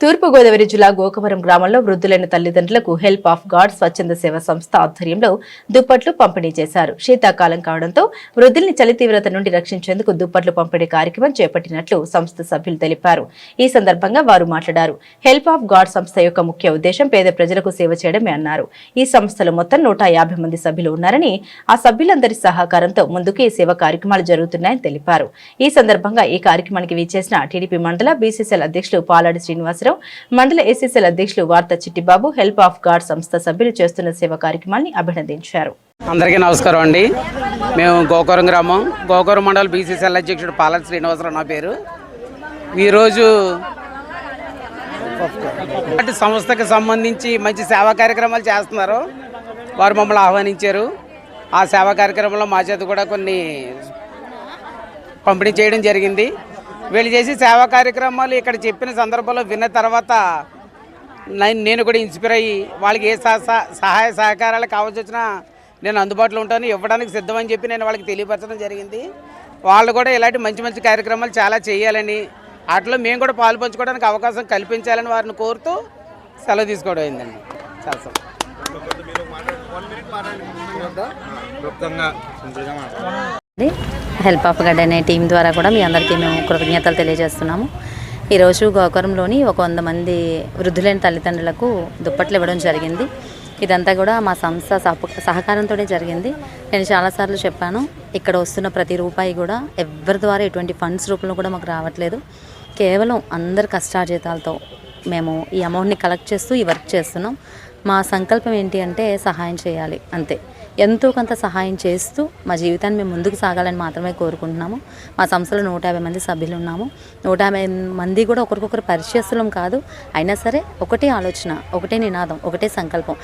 తూర్పుగోదావరి జిల్లా గోకవరం గ్రామంలో వృద్ధులైన తల్లిదండ్రులకు హెల్ప్ ఆఫ్ గాడ్ స్వచ్ఛంద సేవ సంస్థ ఆధ్వర్యంలో దుప్పట్లు పంపిణీ చేశారు. శీతాకాలం కావడంతో వృద్ధుల్ని చలి తీవ్రత నుండి రక్షించేందుకు దుప్పట్లు పంపిణీ కార్యక్రమం చేపట్టినట్లు సంస్థ సభ్యులు తెలిపారు. ఈ సందర్భంగా వారు మాట్లాడారు. హెల్ప్ ఆఫ్ గాడ్ సంస్థ యొక్క ముఖ్య ఉద్దేశం పేద ప్రజలకు సేవ చేయడమే అన్నారు. ఈ సంస్థలో మొత్తం నూట యాభై మంది సభ్యులు ఉన్నారని ఆ సభ్యులందరి సహకారంతో ముందుకు ఈ సేవ కార్యక్రమాలు జరుగుతున్నాయని తెలిపారు. ఈ సందర్భంగా ఈ కార్యక్రమానికి విచ్చేసిన టీడీపీ మండల బీసీసీఎల్ అధ్యక్షులు పాలాడి నాగేశ్వరరావు మండల ఏసీసీఎల్ అధ్యక్షులు వార్త చిట్టిబాబు హెల్ప్ ఆఫ్ గాడ్ సంస్థ సభ్యులు చేస్తున్న సేవ కార్యక్రమాన్ని అభినందించారు. అందరికీ నమస్కారం అండి. మేము గోకురం గ్రామం గోకురం మండల బీసీసీఎల్ అధ్యక్షుడు పాలన శ్రీనివాసరావు నా పేరు. ఈరోజు సంస్థకు సంస్థకి సంబంధించి మంచి సేవా కార్యక్రమాలు చేస్తున్నారు. వారు మమ్మల్ని ఆహ్వానించారు. ఆ సేవా కార్యక్రమంలో మా చేత కూడా కొన్ని పంపిణీ చేయడం జరిగింది. వీళ్ళు చేసి సేవా కార్యక్రమాలు ఇక్కడ చెప్పిన సందర్భంలో విన్న తర్వాత నేను కూడా ఇన్స్పైర్ అయ్యి వాళ్ళకి ఏ సహాయ సహకారాలు కావాల్సి వచ్చినా నేను అందుబాటులో ఉంటాను ఇవ్వడానికి సిద్ధమని చెప్పి నేను వాళ్ళకి తెలియపరచడం జరిగింది. వాళ్ళు కూడా ఇలాంటి మంచి మంచి కార్యక్రమాలు చాలా చేయాలని వాటిలో మేము కూడా పాలు పంచుకోవడానికి అవకాశం కల్పించాలని వారిని కోరుతూ సెలవు తీసుకోవడం అయిందండి. చాలా సంతోషం. హెల్ప్ ఆఫ్ గడ్ అనే టీం ద్వారా కూడా మీ అందరికీ మేము కృతజ్ఞతలు తెలియజేస్తున్నాము. ఈరోజు గోకరంలోని ఒక వంద మంది వృద్ధులైన తల్లిదండ్రులకు దుప్పట్లు ఇవ్వడం జరిగింది. ఇదంతా కూడా మా సంస్థ సహ- సహకారంతోనే జరిగింది. నేను చాలాసార్లు చెప్పాను ఇక్కడ వస్తున్న ప్రతి రూపాయి కూడా ఎవరి ద్వారా ఎటువంటి ఫండ్స్ రూపంలో కూడా మాకు రావట్లేదు. కేవలం అందరి కష్టార్జితాలతో మేము ఈ అమౌంట్ని కలెక్ట్ చేస్తూ ఈ వర్క్ చేస్తున్నాం. మా సంకల్పం ఏంటి అంటే సహాయం చేయాలి అంతే. ఎంతో కొంత సహాయం చేస్తూ మా జీవితాన్ని మేము ముందుకు సాగాలని మాత్రమే కోరుకుంటున్నాము. మా సంస్థలో నూట యాభై మంది సభ్యులు ఉన్నాము నూట యాభై మంది కూడా ఒకరికొకరు పరిచయస్తులం కాదు. అయినా సరే ఒకటే ఆలోచన ఒకటే నినాదం ఒకటే సంకల్పం.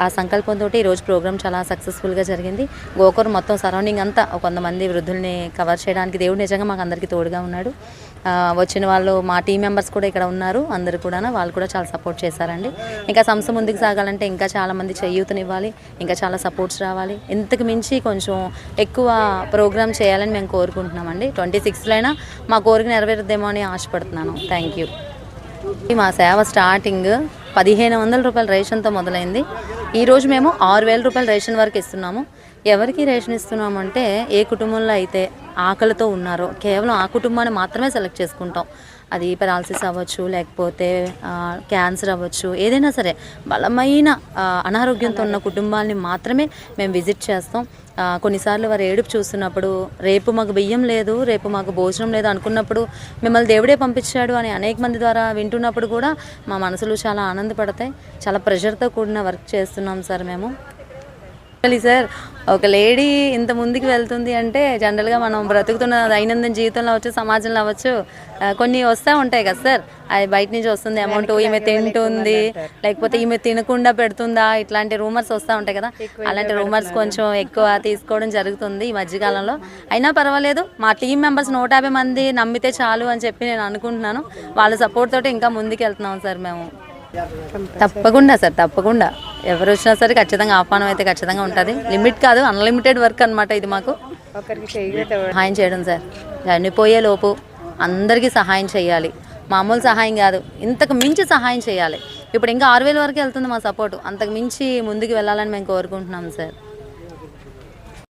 ఆ- సంకల్పంతో ఈరోజు ప్రోగ్రామ్ చాలా సక్సెస్ఫుల్గా జరిగింది. గోకూరు మొత్తం సరౌండింగ్ అంతా కొంతమంది వృద్ధుల్ని కవర్ చేయడానికి దేవుడు నిజంగా మాకు అందరికీ తోడుగా ఉన్నాడు. వచ్చిన వాళ్ళు మా టీం మెంబర్స్ కూడా ఇక్కడ ఉన్నారు. అందరు కూడా వాళ్ళు కూడా చాలా సపోర్ట్ చేశారండి. ఇంకా సంస్థ ముందుకు సాగాలంటే ఇంకా చాలామంది చేయూతనివ్వాలి ఇంకా చాలా సపోర్ట్స్ రావాలి. ఇంతకు మించి కొంచెం ఎక్కువ ప్రోగ్రామ్ చేయాలని మేము కోరుకుంటున్నామండి. ట్వంటీ సిక్స్లో అయినా మా కోరిక నెరవేరుద్దేమో అని ఆశపడుతున్నాను. థ్యాంక్ యూ మా సేవ స్టార్టింగ్ పదిహేను వందల రూపాయల రేషన్తో మొదలైంది. ఈరోజు మేము ఆరు వేల రూపాయల రేషన్ వరకు ఇస్తున్నాము. ఎవరికి రేషన్ ఇస్తున్నామంటే ఏ కుటుంబంలో అయితే ఆకలితో ఉన్నారో కేవలం ఆ కుటుంబాన్ని మాత్రమే సెలెక్ట్ చేసుకుంటాం. అది పెరాలసిస్ అవ్వచ్చు లేకపోతే క్యాన్సర్ అవ్వచ్చు ఏదైనా సరే బలమైన అనారోగ్యంతో ఉన్న కుటుంబాలని మాత్రమే మేము విజిట్ చేస్తాం. కొన్నిసార్లు వారు ఏడుపు చూస్తున్నప్పుడు రేపు మాకు బియ్యం లేదు రేపు మాకు భోజనం లేదు అనుకున్నప్పుడు మిమ్మల్ని దేవుడే పంపించాడు అని అనేక మంది ద్వారా వింటున్నప్పుడు కూడా మా మనసులు చాలా ఆనందపడతాయి. చాలా ప్రెషర్తో కూడిన వర్క్ చేస్తున్నాం సార్ మేము. సార్. ఒక లేడీ ఇంత ముందుకు వెళ్తుంది అంటే జనరల్గా మనం బ్రతుకుతున్న దైనందిన జీవితంలో అవ్వచ్చు సమాజంలో అవ్వచ్చు కొన్ని వస్తూ ఉంటాయి కదా సార్. అది బయట నుంచి వస్తుంది అమౌంట్ ఈమె తింటుంది. లేకపోతే ఈమె తినకుండా పెడుతుందా? ఇట్లాంటి రూమర్స్ వస్తూ ఉంటాయి కదా. అలాంటి రూమర్స్ కొంచెం ఎక్కువ తీసుకోవడం జరుగుతుంది ఈ మధ్యకాలంలో. అయినా పర్వాలేదు మా టీం మెంబర్స్ నూట యాభై మంది నమ్మితే చాలు అని చెప్పి నేను అనుకుంటున్నాను. వాళ్ళ సపోర్ట్ తోటి ఇంకా ముందుకు వెళ్తున్నాం సార్ మేము. తప్పకుండా సార్ తప్పకుండా. ఎవరు వచ్చినా సరే ఖచ్చితంగా ఆహ్వానం అయితే ఖచ్చితంగా ఉంటుంది. లిమిట్ కాదు అన్లిమిటెడ్ వర్క్ అనమాట ఇది మాకు. సహాయం చేయడం సార్. చనిపోయే లోపు అందరికీ సహాయం చేయాలి. మామూలు సహాయం కాదు ఇంతకు మించి సహాయం చేయాలి. ఇప్పుడు ఇంకా ఆరు వేల వరకు వెళ్తుంది మా సపోర్ట్ అంతకు మించి ముందుకు వెళ్ళాలని మేము కోరుకుంటున్నాం సార్.